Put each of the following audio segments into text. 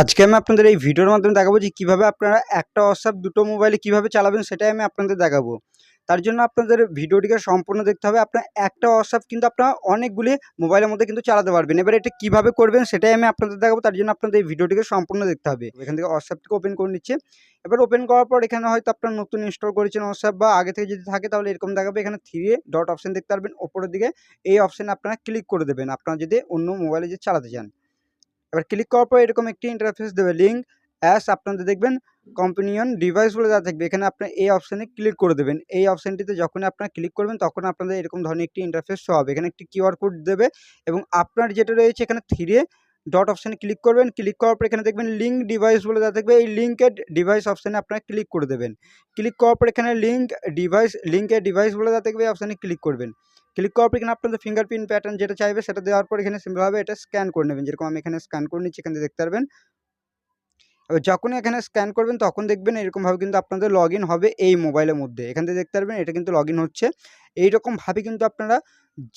আজকে আমি আপনাদের এই ভিডিওর মাধ্যমে দেখাবো যে কীভাবে আপনারা একটা হোয়াটসঅ্যাপ দুটো মোবাইলে কীভাবে চালাবেন সেটাই আমি আপনাদের দেখাবো। তার জন্য আপনাদের ভিডিওটিকে সম্পূর্ণ দেখতে হবে। আপনার একটা হোয়াটসঅ্যাপ কিন্তু আপনারা অনেকগুলি মোবাইলের মধ্যে কিন্তু চালাতে পারবেন। এবার এটা কীভাবে করবেন সেটাই আমি আপনাদের দেখাবো। তার জন্য আপনাদের এই ভিডিওটিকে সম্পূর্ণ দেখতে হবে। এখান থেকে হোয়াটসঅ্যাপটিকে ওপেন করে নিচ্ছে। এবার ওপেন করার পর এখানে হয়তো আপনার নতুন ইনস্টল করেছেন হোয়াটসঅ্যাপ বা আগে থেকে যদি থাকে তাহলে এরকম দেখাবে। এখানে থ্রি ডট অপশন দেখতে পারবেন। ওপরের দিকে এই অপশানে আপনারা ক্লিক করে দেবেন। আপনারা যদি অন্য মোবাইলে যে চালাতে চান। এবার ক্লিক করার পর এরকম একটি ইন্টারফেস দেবে লিঙ্ক অ্যাস আপনাদের দেখবেন কম্পানিয়ন ডিভাইস বলে যা থাকবে, এখানে আপনার এই অপশানে ক্লিক করে দেবেন। এই অপশানটিতে যখনই আপনারা ক্লিক করবেন, তখন আপনাদের এরকম ধরনের একটি ইন্টারফেস শো হবে। এখানে একটি কিউআর কোড দেবে এবং আপনার যেটা রয়েছে এখানে থ্রি ডট অপশানে ক্লিক করবেন। ক্লিক করার পর এখানে দেখবেন লিঙ্ক ডিভাইস বলে যা থাকবে, এই লিঙ্কের ডিভাইস অপশানে আপনারা ক্লিক করে দেবেন। ক্লিক করার পর এখানে লিঙ্ক ডিভাইস লিঙ্কের ডিভাইস বলে যা থাকবে, এই অপশানে ক্লিক করবেন। ক্লিক করার পর এখানে আপনাদের ফিঙ্গারপ্রিন্ট প্যাটার্ন যেটা চাইবে সেটা দেওয়ার পর এখানে সিম্পলভাবে এটা স্ক্যান করে নেবেন। যেরকম আমি এখানে স্ক্যান করে নিচ্ছি, এখানে দেখতে পারবেন। এবার যখনই এখানে স্ক্যান করবেন, তখন দেখবেন এরকমভাবে কিন্তু আপনাদের লগ হবে এই মোবাইলের মধ্যে। এখান থেকে দেখতে পারবেন, এটা কিন্তু লগ হচ্ছে। এইরকমভাবে কিন্তু আপনারা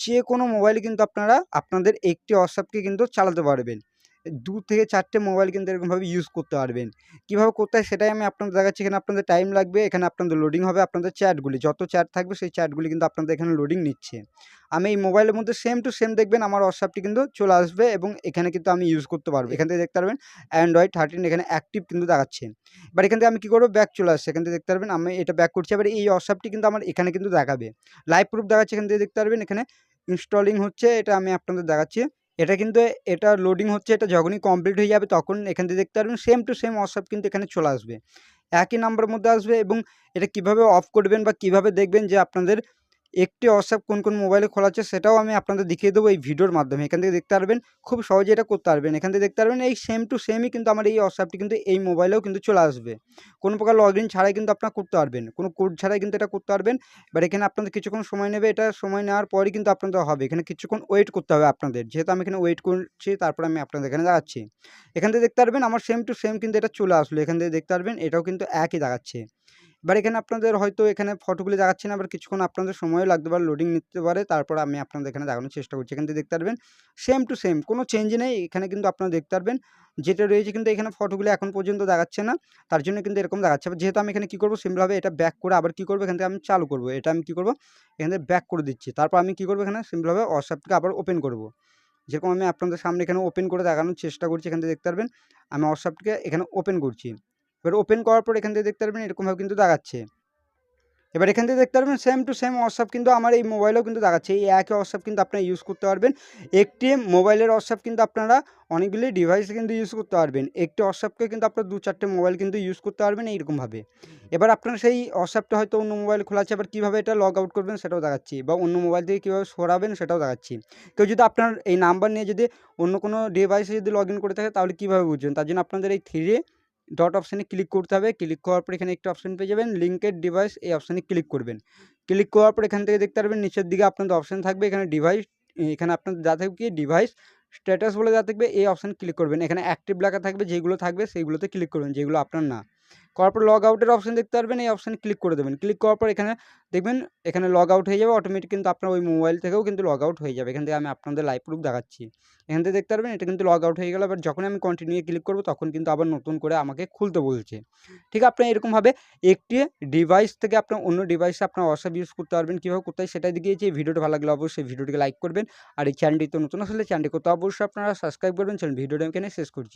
যে কোনো মোবাইলে কিন্তু আপনারা আপনাদের একটি হোয়াটসঅ্যাপকে কিন্তু চালাতে পারবেন। দু থেকে চারটে মোবাইল কিন্তু এরকমভাবে ইউজ করতে পারবেন। কীভাবে করতে হয় সেটাই আমি আপনাদের দেখাচ্ছি। এখানে আপনাদের টাইম লাগবে, এখানে আপনাদের লোডিং হবে, আপনাদের চ্যাটগুলি যত চ্যাট থাকবে সেই চ্যাটগুলি কিন্তু আপনাদের এখানে লোডিং নিচ্ছে। আমি এই মোবাইলের মধ্যে সেম টু সেম দেখবেন, আমার হোয়াটসঅ্যাপটি কিন্তু চলে আসবে এবং এখানে কিন্তু আমি ইউজ করতে পারব। এখান থেকে দেখতে পারবেন অ্যান্ড্রয়েড থার্টিন এখানে অ্যাক্টিভ কিন্তু দেখাচ্ছে। এবার এখান থেকে আমি কী করব? ব্যাক চলে আসছে। এখান থেকে দেখতে পারবেন, আমি এটা ব্যাক করছি। এবার এই হোয়াটসঅ্যাপটি কিন্তু আমার এখানে কিন্তু দেখাবে। লাইভ প্রুফ দেখাচ্ছে। এখান থেকে দেখতে পারবেন, এখানে ইনস্টলিং হচ্ছে। এটা আমি আপনাদের দেখাচ্ছি। এটা কিন্তু এটা লোডিং হচ্ছে, এটা যখনই কমপ্লিট হয়ে যাবে তখন এখান থেকে দেখতে পারবেন সেম টু সেম হোয়াটসঅ্যাপ কিন্তু এখানে চলে আসবে। একই নাম্বারের মধ্যে আসবে এবং এটা কীভাবে অফ করবেন বা কীভাবে দেখবেন যে আপনাদের একটি হোয়াটসঅ্যাপ কোন কোন মোবাইলে খোলা আছে সেটাও আমি আপনাদের দেখিয়ে দেবো এই ভিডিওর মাধ্যমে। এখান থেকে দেখতে পারবেন, খুব সহজে এটা করতে পারবেন। এখান থেকে দেখতে পারবেন, এই সেম টু সেমই কিন্তু আমার এই হোয়াটসঅ্যাপটি কিন্তু এই মোবাইলেও কিন্তু চলে আসবে। কোনো প্রকার লগ ইন ছাড়াই কিন্তু আপনারা করতে পারবেন। কোনো কোড ছাড়াই কিন্তু এটা করতে পারবেন। এবার এখানে আপনাদের কিছুক্ষণ সময় নেবে, এটা সময় নেওয়ার পরই কিন্তু আপনাদের হবে। এখানে কিছুক্ষণ ওয়েট করতে হবে আপনাদের। যেহেতু আমি এখানে ওয়েট করছি, তারপর আমি আপনাদের এখানে দেখাচ্ছি। এখান থেকে দেখতে পারবেন, আমার সেম টু সেম কিন্তু এটা চলে আসলো। এখান থেকে দেখতে পারবেন, এটাও কিন্তু একই দেখাচ্ছে। এবার এখানে আপনাদের হয়তো এখানে ফটোগুলি দেখাচ্ছে না আবার কিছুক্ষণ আপনাদের সময়ও লাগতে পারে লোডিং নিতে পারে, তারপর আমি আপনাদের এখানে দেখানোর চেষ্টা করছি। এখান থেকে দেখতে পারবেন সেম টু সেম কোনো চেঞ্জ নেই, এখানে কিন্তু আপনারা দেখতে পারবেন। যেটা রয়েছে কিন্তু এখানে ফটোগুলি এখন পর্যন্ত দেখাচ্ছে না, তার জন্য কিন্তু এরকম দেখাচ্ছে। যেহেতু আমি এখানে কী করব সিম্পলভাবে এটা ব্যাক করে আবার কী করব, এখান থেকে আমি চালু করব। এটা আমি কী করব, এখান থেকে ব্যাক করে দিচ্ছি। তারপর আমি কী করব এখানে সিম্পলভাবে হোয়াটসঅ্যাপকে আবার ওপেন করব। যেরকম আমি আপনাদের সামনে এখানে ওপেন করে দেখানোর চেষ্টা করছি, এখান থেকে দেখতে পারবেন, আমি হোয়াটসঅ্যাপকে এখানে ওপেন করছি। এবার ওপেন করার পর এখান থেকে দেখতে পারবেন এরকমভাবে কিন্তু দেখাচ্ছে এবার এখান থেকে দেখতে পারবেন সেম টু সেম হোয়াটসঅ্যাপ কিন্তু আমার এই মোবাইলেও কিন্তু দেখাচ্ছে এই একই হোয়াটসঅ্যাপ কিন্তু আপনারা ইউজ করতে পারবেন। একটি মোবাইলের হোয়াটসঅ্যাপ কিন্তু আপনারা অনেকগুলি ডিভাইসে কিন্তু ইউজ করতে পারবেন। একটি হোয়াটসঅ্যাপকে কিন্তু আপনার দু চারটে মোবাইল কিন্তু ইউজ করতে পারবেন এইরকমভাবে। এবার আপনার সেই হোয়াটসঅ্যাপটা হয়তো অন্য মোবাইল খোলা আছে, এবার কীভাবে এটা লগ আউট করবেন সেটাও দেখাচ্ছি বা অন্য মোবাইল থেকে কীভাবে সরাবেন সেটাও দেখাচ্ছি কেউ যদি আপনার এই নাম্বার নিয়ে যদি অন্য কোনো ডিভাইসে যদি লগ ইন করে থাকে তাহলে কীভাবে বুঝবেন? তার জন্য আপনাদের এই থ্রি ডট অপশানে ক্লিক করতে হবে। ক্লিক করার পর এখানে একটা অপশান পেয়ে যাবেন লিঙ্কের ডিভাইস এই অপশানে ক্লিক করবেন। ক্লিক করার পর এখান থেকে দেখতে পারবেন নিচের দিকে আপনাদের অপশান থাকবে, এখানে ডিভাইস এখানে আপনাদের যা থাকবে কি? ডিভাইস স্ট্যাটাস বলে যা থাকবে, এই অপশান ক্লিক করবেন। এখানে অ্যাক্টিভ লেখা থাকবে, যেগুলো থাকবে, সেইগুলোতে ক্লিক করবেন, যেগুলো আপনার না। করার পর লগ আউটের অপশান দেখতে পারবেন, এই অপশানে ক্লিক করে দেবেন। ক্লিক করার পর এখানে দেখবেন, এখানে লগ আউট হয়ে যাবে অটোমেটিক কিন্তু আপনার ওই মোবাইল থেকেও কিন্তু লগ আউট হয়ে যাবে। এখান থেকে আমি আপনাদের লাইভ প্রুফ দেখাচ্ছি। এখান থেকে দেখতে পারবেন, এটা কিন্তু লগ আউট হয়ে গেল। এবার যখন আমি কন্টিনিউ ক্লিক করব, তখন কিন্তু আবার নতুন করে আমাকে খুলতে বলছে। ঠিক আছে, আপনার এরকমভাবে একটি ডিভাইস থেকে আপনার অন্য ডিভাইসে আপনার হোয়াটসঅ্যাপ ইউজ করতে পারবেন। কীভাবে হয় সেটাই দেখিয়েছি এই ভিডিওটা ভালো লাগলে অবশ্যই ভিডিওটিকে লাইক করবেন। আর এই চ্যানেলটি তো নতুন আসলে চ্যানেলটি করতে অবশ্যই আপনারা সাবস্ক্রাইব করবেন। চলুন, ভিডিওটা এখানে শেষ করছি।